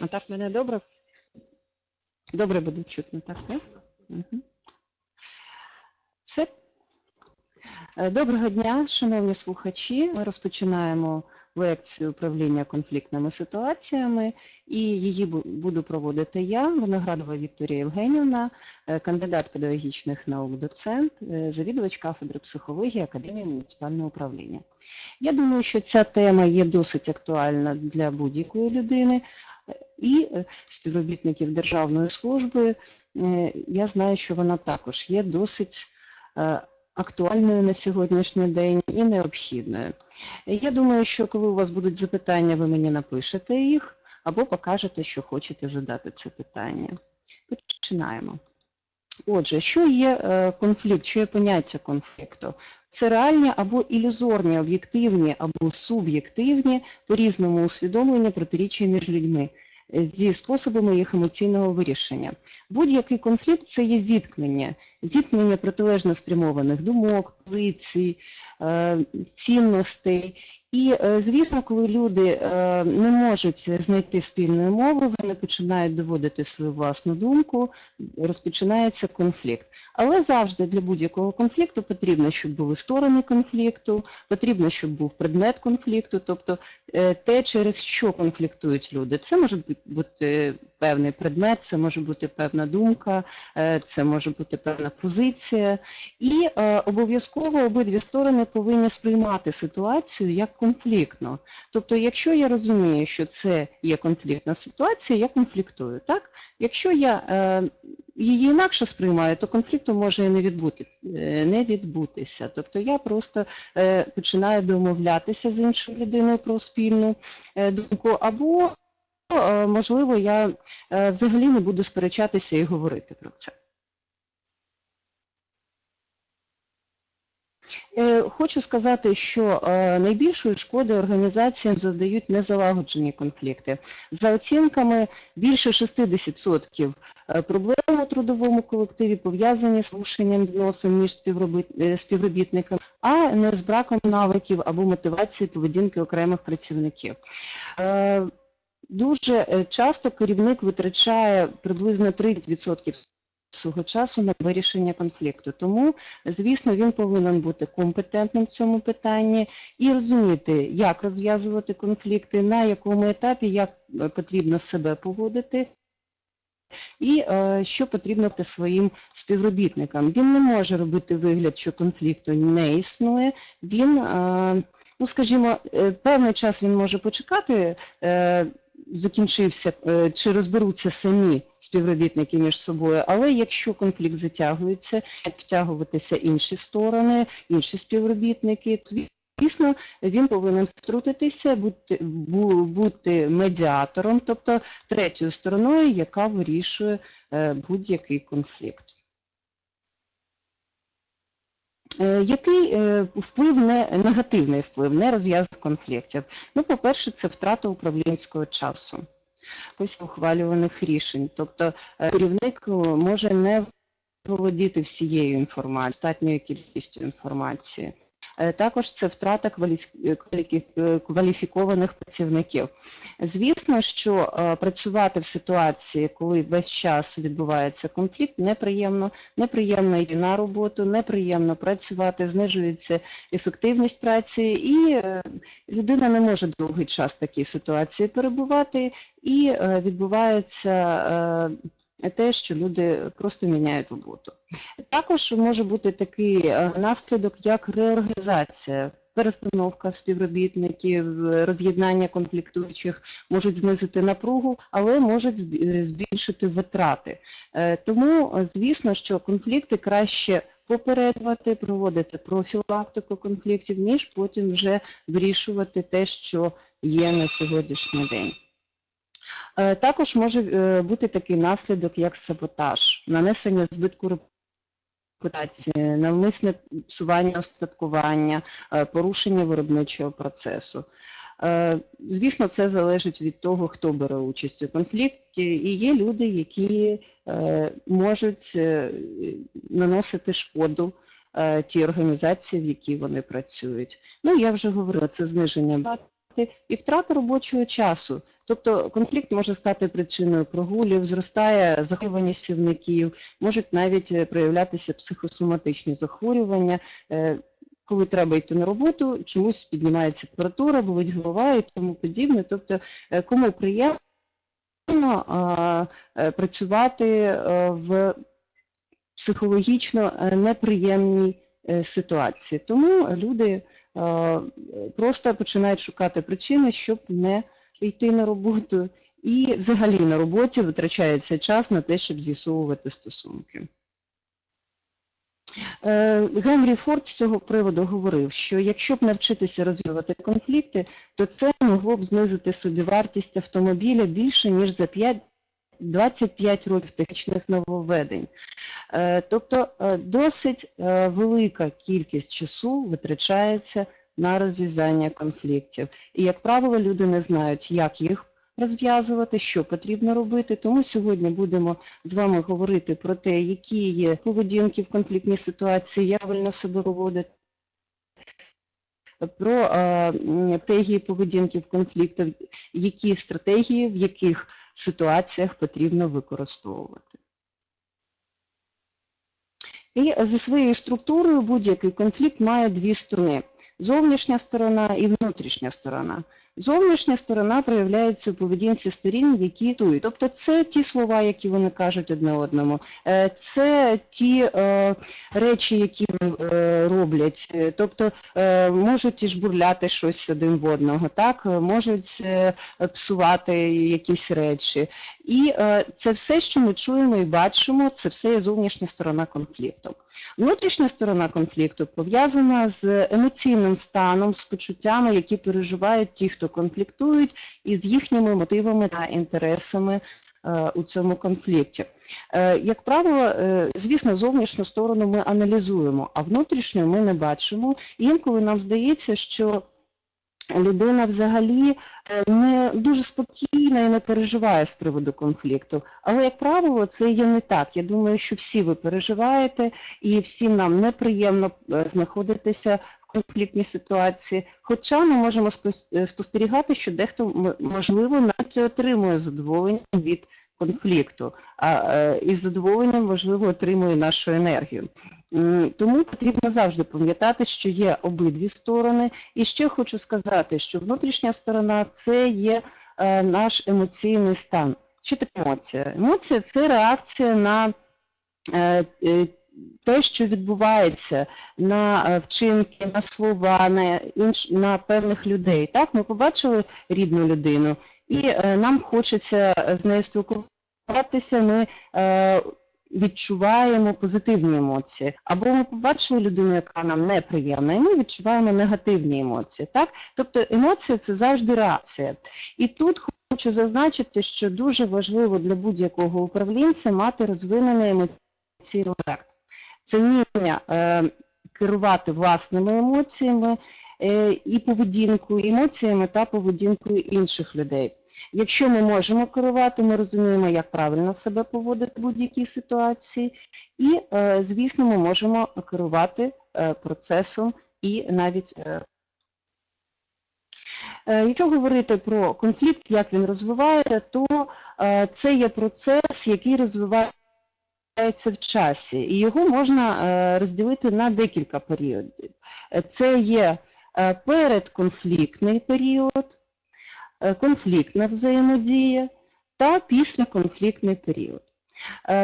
А так мене добре? Добре буде чутно, так? так? Угу. Все. Е, Доброго дня, шановні слухачі. Ми розпочинаємо лекцію управління конфліктними ситуаціями, і її буду проводити я, Виноградова Вікторія Євгенівна, е, кандидат педагогічних наук, доцент, е, завідувач кафедри психології Академії муніципального управління. Я думаю, що ця тема є досить актуальна для будь-якої людини. І е, співробітників Державної служби, я знаю, що вона також є досить актуальною на сьогоднішній день і необхідною. Я думаю, що коли у вас будуть запитання, ви мені напишете їх або покажете, що хочете задати це питання. Починаємо. Отже, що є е, конфлікт, що є поняття конфлікту? Це реальні або ілюзорні, об'єктивні або суб'єктивні по-різному усвідомлення протиріччя між людьми зі способами їх емоційного вирішення. Будь-який конфлікт це є зіткнення, зіткнення протилежно спрямованих думок, позицій, е, цінностей. І, е, звісно, коли люди е, не можуть знайти спільної мови, вони починають доводити свою власну думку, розпочинається конфлікт. Але завжди для будь-якого конфлікту потрібно, щоб були сторони конфлікту, потрібно, щоб був предмет конфлікту, тобто е, те, через що конфліктують люди. Це може бути певний предмет, це може бути певна думка, е, це може бути певна позиція. І е, обов'язково обидві сторони повинні сприймати ситуацію як конфліктну. Тобто, якщо я розумію, що це є конфліктна ситуація, я конфліктую. Так? Якщо я її інакше сприймаю, то конфлікту може і не, відбути, е, не відбутися. Тобто я просто е, починаю домовлятися з іншою людиною про спільну е, думку, або, можливо, я взагалі не буду сперечатися і говорити про це. Хочу сказати, що найбільшої шкоди організаціям задають незалагоджені конфлікти. За оцінками, більше 60% е, проблем у трудовому колективі пов'язані з рушенням відносин між е, співробітниками, а не з браком навиків або мотивації поведінки окремих працівників. Е, Дуже часто керівник витрачає приблизно 30% свого часу на вирішення конфлікту. Тому, звісно, він повинен бути компетентним в цьому питанні і розуміти, як розв'язувати конфлікти, на якому етапі, як потрібно себе поводити. І е, що потрібно своїм співробітникам. Він не може робити вигляд, що конфлікту не існує. Він, е, ну скажімо, е, певний час він може почекати, закінчився, чи розберуться самі співробітники між собою, але якщо конфлікт затягується, втягуватися інші сторони, інші співробітники, звісно, він повинен втрутитися, бути, бути медіатором, тобто третьою стороною, яка вирішує е, будь-який конфлікт. Е, Який е, вплив не негативний вплив не розв'язок конфліктів? Ну, по-перше, це втрата управлінського часу після ухвалюваних рішень. Тобто керівник може не володіти всією інформацією, достатньою кількістю інформації. Е, Також це втрата е, е, кваліфікованих працівників. Звісно, що працювати в ситуації, коли весь час відбувається конфлікт, неприємно, неприємно йти на роботу, неприємно працювати, знижується ефективність праці, і людина не може довгий час в такій ситуації перебувати, і відбувається те, що люди просто міняють роботу. Також може бути такий е, наслідок, як реорганізація. Перестановка співробітників, е, роз'єднання конфліктуючих можуть знизити напругу, але можуть е, збільшити витрати. Тому, звісно, що конфлікти краще попереджувати, проводити профілактику конфліктів, ніж потім вже вирішувати те, що є на сьогоднішній день. Е, Також може е, бути такий наслідок, як саботаж, нанесення збитку репутації, навмисне псування остаткування, е, порушення виробничого процесу. Звісно, це залежить від того, хто бере участь у конфлікті, і є люди, які можуть наносити шкоду тій організації, в якій вони працюють. Ну, я вже говорила, це зниження і втрата робочого часу. Тобто конфлікт може стати причиною прогулів, зростає захворюваність сівників, можуть навіть е, проявлятися психосоматичні захворювання. Е, Коли треба йти на роботу, чомусь піднімається температура, болить голова і тому подібне. Тобто, е, кому приємно працювати в психологічно неприємній ситуації. Тому люди просто починають шукати причини, щоб не йти на роботу. І взагалі на роботі витрачається час на те, щоб з'ясовувати стосунки. Е, Генрі Форд з цього приводу говорив, що якщо б навчитися розв'язувати конфлікти, то це могло б знизити собівартість автомобіля більше, ніж за 5 25 років технічних нововведень. Е, Тобто е, досить е, велика кількість часу витрачається на розв'язання конфліктів. І, як правило, люди не знають, як їх розв'язувати, що потрібно робити. Тому сьогодні будемо з вами говорити про те, які є поведінки в конфліктній ситуації, як правильно себе поводити, про стратегії поведінки в конфліктах, які стратегії, в яких ситуаціях потрібно використовувати. І за своєю структурою будь-який конфлікт має дві сторони зовнішня сторона і внутрішня сторона. Зовнішня сторона проявляється у поведінці сторін, які тують. Тобто це ті слова, які вони кажуть одне одному, Е, це ті е, речі, які е, роблять, Е, тобто е, можуть і жбурляти щось один в одного, так, Е, можуть е, псувати якісь речі. І е, це все, що ми чуємо і бачимо, це все є зовнішня сторона конфлікту. Внутрішня сторона конфлікту пов'язана з емоційним станом, з почуттями, які переживають ті, хто конфліктують, і з їхніми мотивами та інтересами е, у цьому конфлікті. Е, Як правило, е, звісно, зовнішню сторону ми аналізуємо, а внутрішню ми не бачимо. Інколи нам здається, що людина взагалі не дуже спокійна і не переживає з приводу конфлікту. Але, як правило, це є не так. Я думаю, що всі ви переживаєте і всім нам неприємно знаходитися в конфліктній ситуації. Хоча ми можемо е, спостерігати, що дехто, можливо, навіть отримує задоволення від конфлікту, а е, із задоволенням, можливо, отримує нашу енергію. Тому потрібно завжди пам'ятати, що є обидві сторони. І ще хочу сказати, що внутрішня сторона це є е, наш емоційний стан. Що таке емоція? Емоція це реакція на е, те, що відбувається, на е, вчинки, на слова, на, інш, на певних людей. Так, ми побачили рідну людину, і е, нам хочеться з нею спілкуватися. Ми е, відчуваємо позитивні емоції. Або ми побачили людину, яка нам неприємна, і ми відчуваємо негативні емоції. Так? Тобто емоція це завжди реакція. І тут хочу зазначити, що дуже важливо для будь-якого управлінця мати розвинений емоційний інтелект. Це вміння е, керувати власними емоціями е, і поведінкою, емоціями та поведінкою інших людей. Якщо ми можемо керувати, ми розуміємо, як правильно себе поводити в будь-якій ситуації, і, е, звісно, ми можемо керувати е, процесом і навіть. е, Е, Якщо говорити про конфлікт, як він розвивається, то е, це є процес, який розвивається в часі, і його можна е, розділити на декілька періодів. Е, Це є е, передконфліктний період, конфліктна взаємодія та післяконфліктний період.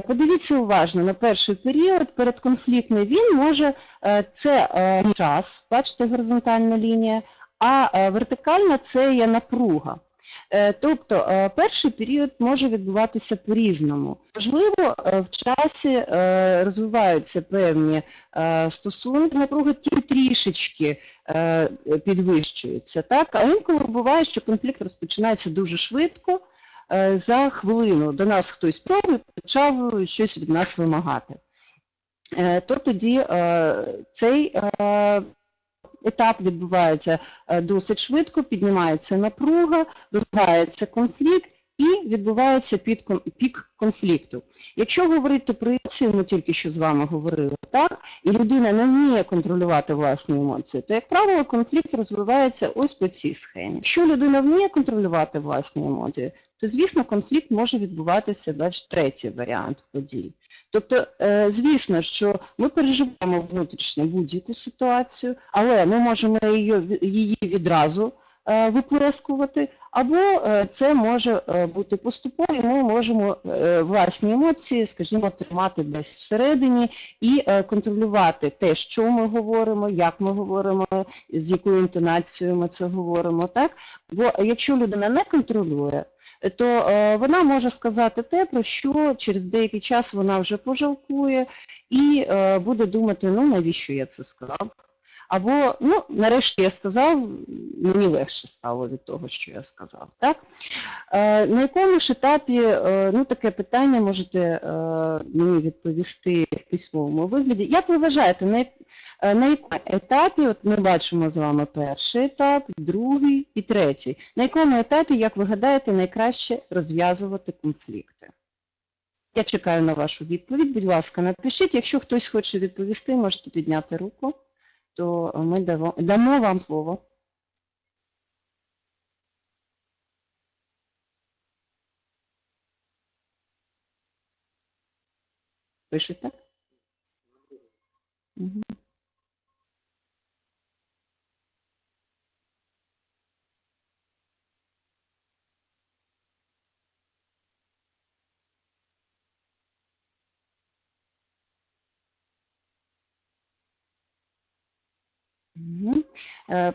Подивіться уважно на перший період, передконфліктний він може, це час, бачите, горизонтальна лінія, а вертикальна це є напруга. Е, Тобто е, перший період може відбуватися по-різному. Можливо, е, в часі розвиваються певні стосунки, напруга тільки трішечки підвищується. Так? А інколи буває, що конфлікт розпочинається дуже швидко, за хвилину до нас хтось пробує, почав щось від нас вимагати. То тоді цей етап відбувається е, досить швидко, піднімається напруга, розвивається конфлікт, і відбувається пік конфлікту. Якщо говорити про емоції, ми тільки що з вами говорили, так, і людина не вміє контролювати власні емоції, то, як правило, конфлікт розвивається ось по цій схемі. Якщо людина вміє контролювати власні емоції, то, звісно, конфлікт може відбуватися далі третій варіант подій. Тобто, е, звісно, що ми переживаємо внутрішньо будь-яку ситуацію, але ми можемо її, відразу е, виплескувати, або е, це може бути поступово, і ми можемо власні емоції, скажімо, тримати десь всередині і контролювати те, що ми говоримо, як ми говоримо, з якою інтонацією ми це говоримо. Так? Бо якщо людина не контролює, то е, вона може сказати те, про що через деякий час вона вже пожалкує і е, буде думати, ну навіщо я це сказав. Або, ну, нарешті я сказав, мені легше стало від того, що я сказав. Так? Е, на якому ж етапі, е, ну таке питання можете е, мені відповісти в письмовому вигляді. Як ви вважаєте, на, е, на якому етапі, от ми бачимо з вами перший етап, другий і третій. На якому етапі, як ви гадаєте, найкраще розв'язувати конфлікти? Я чекаю на вашу відповідь. Будь ласка, напишіть. Якщо хтось хоче відповісти, можете підняти руку, то ми дамо, вам слово. Пишете? Мгм. Мгм. Е,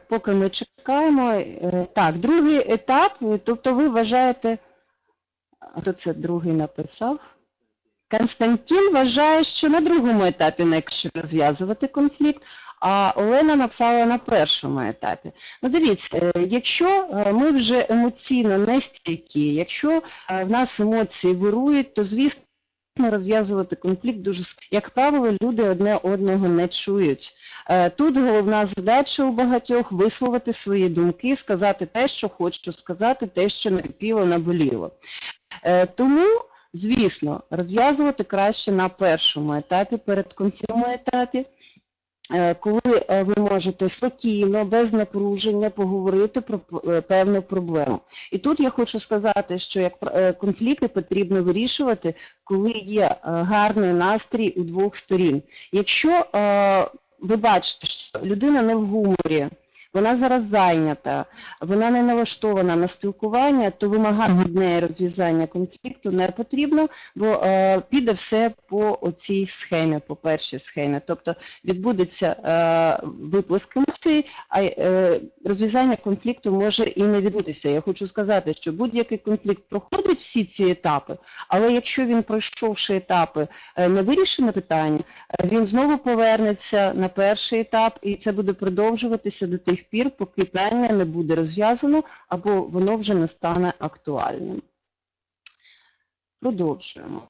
Поки ми чекаємо. е, Так, другий етап, е, тобто ви вважаєте, хто це другий написав? Константин вважає, що на другому етапі найкраще розв'язувати конфлікт, а Олена написала на першому етапі. Ну дивіться, е, якщо е, ми вже емоційно не стійкі, якщо е, в нас емоції вирують, то звісно розв'язувати конфлікт дуже як правило, люди одне одного не чують. Е, Тут головна задача у багатьох висловити свої думки, сказати те, що хочу сказати, те, що накипіло, наболіло. Е, Тому, звісно, розв'язувати краще на першому етапі, перед конфліктному етапі, коли е, ви можете спокійно, без напруження поговорити про е, певну проблему. І тут я хочу сказати, що як е, конфлікти потрібно вирішувати, коли є е, гарний настрій у двох сторін. Якщо е, ви бачите, що людина не в гуморі, вона зараз зайнята, вона не налаштована на спілкування, то вимагати від неї розв'язання конфлікту не потрібно, бо е, піде все по оцій схемі, по першій схемі. Тобто відбудеться е, виплеск емоцій, а е, розв'язання конфлікту може і не відбутися. Я хочу сказати, що будь-який конфлікт проходить всі ці етапи, але якщо він пройшовши етапи е, не вирішене питання, е, він знову повернеться на перший етап, і це буде продовжуватися до тих пір, поки питання не буде розв'язано або воно вже не стане актуальним. Продовжуємо.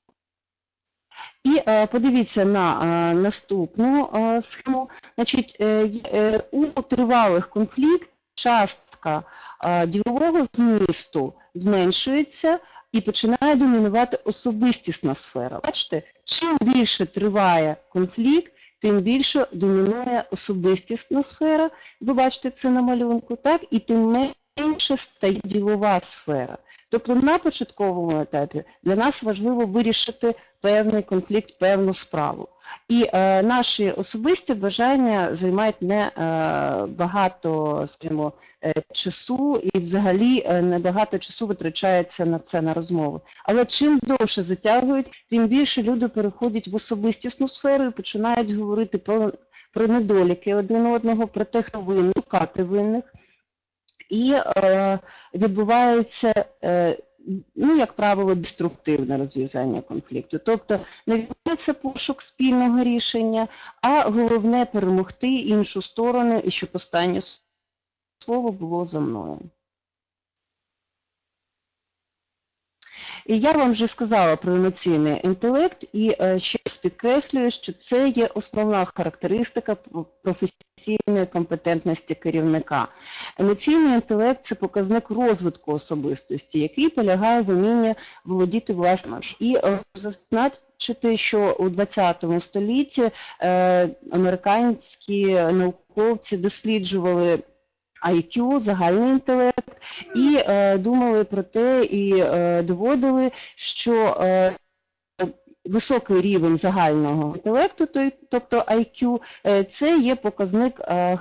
І е, подивіться на е, наступну е, схему. Значить, е, е, у тривалих конфліктах частка е, ділового змісту зменшується і починає домінувати особистісна сфера. Бачите, чим більше триває конфлікт, тим більше домінує особистісна сфера, ви бачите це на малюнку, так, і тим менше стає ділова сфера. Тобто на початковому етапі для нас важливо вирішити певний конфлікт, певну справу. І е, наші особисті бажання займають не е, багато, скажімо, е, часу і взагалі е, небагато часу витрачається на це на розмови. Але чим довше затягують, тим більше люди переходять в особистісну сферу і починають говорити про, про недоліки один одного, про те, хто винен, шукати винних. І е, відбувається, е, ну, як правило, деструктивне розв'язання конфлікту. Тобто не відбувається пошук спільного рішення, а головне перемогти іншу сторону і щоб останнє слово було за мною. І я вам вже сказала про емоційний інтелект, і е, ще раз підкреслюю, що це є основна характеристика професійної компетентності керівника. Емоційний інтелект це показник розвитку особистості, який полягає в умінні володіти власним. І е, зазначити, що у 20 столітті е, американські науковці досліджували IQ, загальний інтелект, і е, думали про те, і е, доводили, що е, високий рівень загального інтелекту, тобто IQ, е, це є показник е,